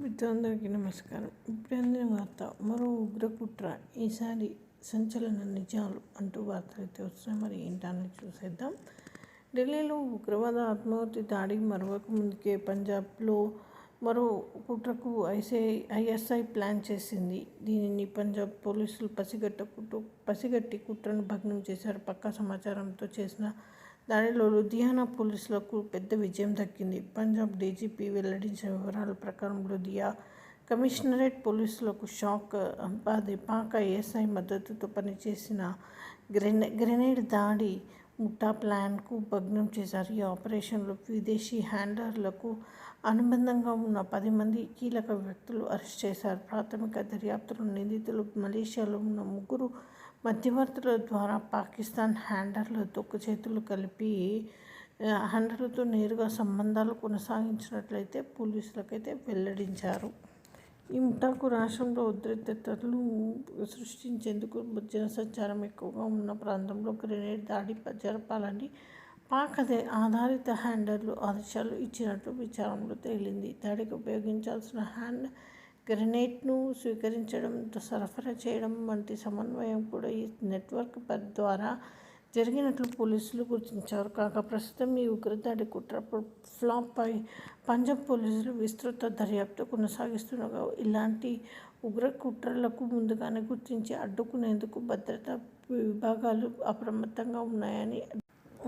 మిత్రులందరికీ నమస్కారం. ఇప్పుడు వార్త మరో ఉగ్రకుట్ర ఈసారి సంచలన నిజాలు అంటూ వార్తలు అయితే వస్తున్నాయి. మరి ఏంటని చూసేద్దాం. ఢిల్లీలో ఉగ్రవాద ఆత్మహత్య దాడి మరొక ముందుకే పంజాబ్లో మరో కుట్రకు ఐసీ ఐఎస్ఐ ప్లాన్ చేసింది. దీనిని పంజాబ్ పోలీసులు పసిగట్ట కుట్ర పసిగట్టి కుట్రను భగ్నం చేశారు. పక్కా సమాచారంతో చేసిన దాడిలో లుధియానా పోలీసులకు పెద్ద విజయం దక్కింది. పంజాబ్ డీజీపీ వెల్లడించిన వివరాల ప్రకారం లుధియా కమిషనరేట్ పోలీసులకు షాక్ అది పాక ఏఎస్ఐ మద్దతుతో పనిచేసిన గ్రెనే గ్రెనేడ్ దాడి ముఠా ప్లాన్కు భగ్నం చేశారు. ఈ ఆపరేషన్లో విదేశీ హ్యాండర్లకు అనుబంధంగా ఉన్న పది మంది కీలక వ్యక్తులు అరెస్ట్ చేశారు. ప్రాథమిక దర్యాప్తులో నిందితులు మలేషియాలో ఉన్న ముగ్గురు మధ్యవర్తుల ద్వారా పాకిస్తాన్ హ్యాండర్లతో చేతులు కలిపి హ్యాండర్లతో నేరుగా సంబంధాలు కొనసాగించినట్లయితే పోలీసులకైతే వెల్లడించారు. ఈ ముఠాకు రాష్ట్రంలో ఉద్రిక్తతలు సృష్టించేందుకు జనసంచారం ఎక్కువగా ఉన్న ప్రాంతంలో గ్రెనేడ్ దాడి జరపాలని పాక్ అదే ఆధారిత హ్యాండర్లు ఆదేశాలు ఇచ్చినట్లు విచారంలో తేలింది. దాడికి ఉపయోగించాల్సిన హ్యాండ్ గ్రెనేడ్ను స్వీకరించడం సరఫరా చేయడం వంటి సమన్వయం కూడా ఈ నెట్వర్క్ ద్వారా జరిగినట్లు పోలీసులు గుర్తించారు. కాగా ప్రస్తుతం ఈ ఉగ్రదాడి కుట్ర ఫ్లాప్ పంజాబ్ పోలీసులు విస్తృత దర్యాప్తు కొనసాగిస్తుండగా ఇలాంటి ఉగ్ర కుట్రలకు ముందుగానే గుర్తించి అడ్డుకునేందుకు భద్రతా విభాగాలు అప్రమత్తంగా ఉన్నాయని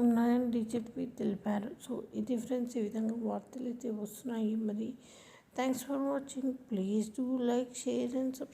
ఉన్నాయని డీజీపీ తెలిపారు. సో ఇది ఫ్రెండ్స్ ఈ విధంగా వార్తలు అయితే వస్తున్నాయి. మరి thanks for watching. Please do like share and subscribe.